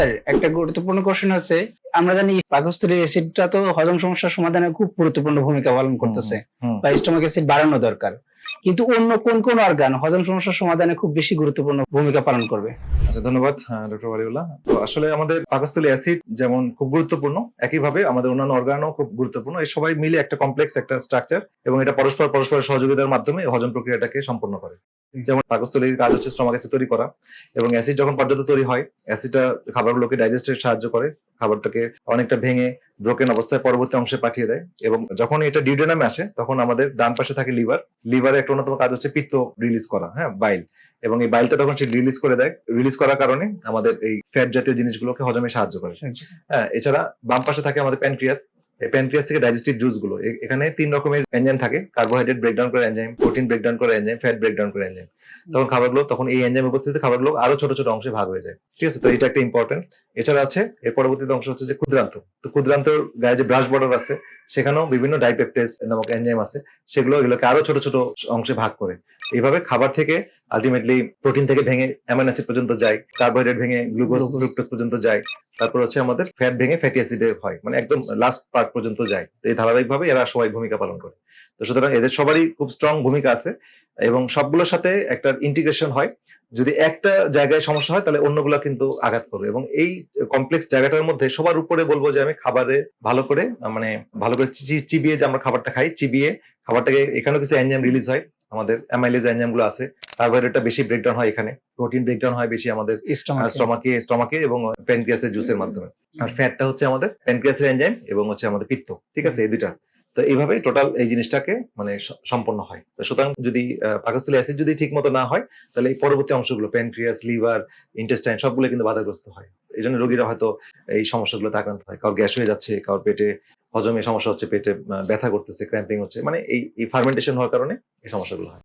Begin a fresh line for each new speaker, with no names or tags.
Sir একটা গুরুত্বপূর্ণ question হচ্ছে আমরা জানি পাকস্থলীর অ্যাসিডটা তো হজম সমস্যার সমাধানে খুব গুরুত্বপূর্ণ ভূমিকা পালন করতেছে বা স্টমাক অ্যাসিড বাড়ানো দরকার। কিন্তু অন্য কোন কোন অর্গান হজম সমস্যার সমাধানে খুব বেশি গুরুত্বপূর্ণ ভূমিকা পালন করবে?
আচ্ছা ধন্যবাদ ডক্টর ওয়ালিউল্লাহ তো আসলে আমাদের পাকস্থলী অ্যাসিড যেমন খুব গুরুত্বপূর্ণ একইভাবে আমাদের অন্যান্য অর্গানও খুব গুরুত্বপূর্ণ। এই সবাই মিলে একটা কমপ্লেক্স একটা স্ট্রাকচার এবং এটা পরস্পর পরস্পরের সহযোগিতার মাধ্যমে হজম প্রক্রিয়াটাকে সম্পন্ন করে। যেমন পাকস্থলীর কাজ হচ্ছে স্টমাক অ্যাসিড তৈরি করা এবং অ্যাসিড যখন পর্যাপ্ত তৈরি হয় অ্যাসিডটা খাবারগুলোকে ডাইজেস্টে সাহায্য করে খাবারটাকে অনেকটা ভেঙে ব্রোকেন অবস্থায় পরবর্তী অংশে পাঠিয়ে দেয় এবং যখন এটা ডিউডেনামে আসে তখন আমাদের ডান পাশে থাকে লিভার লিভারে একটা অন্যতম কাজ হচ্ছে পিত্ত রিলিজ করা হ্যাঁ বাইল এবং এই বাইলটা তখন সে রিলিজ করে দেয়। রিলিজ করার কারণে আমাদের এই ফ্যাট জাতীয় জিনিসগুলোকে হজমে সাহায্য করে। হ্যাঁ এছাড়া বাম পাশে থাকে আমাদের প্যানক্রিয়াস প্যানক্রিয়াস থেকে ডাইজেস্টিভ জুসগুলো এখানে তিন রকমের এনজাইম থাকে কার্বোহাইড্রেট ব্রেকডাউন করে এনজাইম প্রোটিন ব্রেকডাউন করে এনজাইম ফ্যাট ব্রেকডাউন করে এনজাইম তখন খাবারগুলো তখন এই এনজাইম উপস্থিতিতে খাবারগুলো আরও ছোট ছোট অংশে ভাগ হয়ে যায়। ঠিক আছে? তো এটা একটা ইম্পর্টেন্ট এছাড়া আছে এর পরবর্তীতে অংশ হচ্ছে যে ক্ষুদ্রান্ত। তো ক্ষুদ্রান্ত গায়ে যে ব্রাশ বর্ডার আছে সেখানেও বিভিন্ন ডাইপেপটেস নামক এনজাইম আছে সেগুলো এগুলোকে আরও ছোট ছোট অংশে ভাগ করে। এইভাবে খাবার থেকে আলটিমেটলি প্রোটিন থেকে ভেঙে অ্যামাইনো অ্যাসিড পর্যন্ত যায় কার্বোহাইড্রেট ভেঙে গ্লুকোজ. ফ্রুক্টোজ পর্যন্ত যায়। তারপর হচ্ছে আমাদের ফ্যাট ভেঙে ফ্যাটি অ্যাসিডে হয় মানে একদম লাস্ট পার্ট পর্যন্ত যায়। তো এই ধারাবাহিকভাবে এরা সবাই ভূমিকা পালন করে। তো সুতরাং এদের সবারই খুব স্ট্রং ভূমিকা আছে। এবং সবগুলোর সাথে একটা ইন্টিগ্রেশন হয়। যদি একটা জায়গায় সমস্যা হয় তাহলে অন্যগুলো কিন্তু আঘাত করবে। এবং এই কমপ্লেক্স জায়গাটার মধ্যে সবার উপরে বলব যে আমি খাবারে ভালো করে মানে ভালো করে চিবিয়ে যে আমরা খাবারটা খাই চিবিয়ে খাবারটাকে এখানেও কিছু এনজাইম রিলিজ হয়। আমাদের অ্যামাইলেজ এনজাইমগুলো আছে। কার্বোহাইড্রেটটা বেশি ব্রেকডাউন হয় এখানে। প্রোটিন ব্রেকডাউন হয় বেশি আমাদের
স্টমাক
স্টমাকে স্টমাকে এবং প্যানক্রিয়াসের জুসের মাধ্যমে। আর ফ্যাটটা হচ্ছে আমাদের প্যানক্রিয়াসের এনজাইম এবং হচ্ছে আমাদের পিত্ত। ঠিক আছে? এই দুইটা। তো এইভাবে টোটাল এই জিনিসটাকে মানে সম্পন্ন হয়। সুতরাং যদি পাকস্থলী অ্যাসিড যদি ঠিক মতো না হয়, তাহলে এই পরবর্তী অংশগুলো প্যানক্রিয়াস লিভার ইন্টেস্টাইন সবগুলো কিন্তু বাধাগ্রস্ত হয়। এই জন্য রোগীরা হয়তো এই সমস্যাগুলোতে আক্রান্ত হয়। কারোর গ্যাস হয়ে যাচ্ছে, কারোর পেটে হজমে সমস্যা হচ্ছে, পেটে ব্যথা করতেছে ক্র্যাম্পিং হচ্ছে মানে এই ফার্মেন্টেশন হওয়ার কারণে এই সমস্যাগুলো হয়।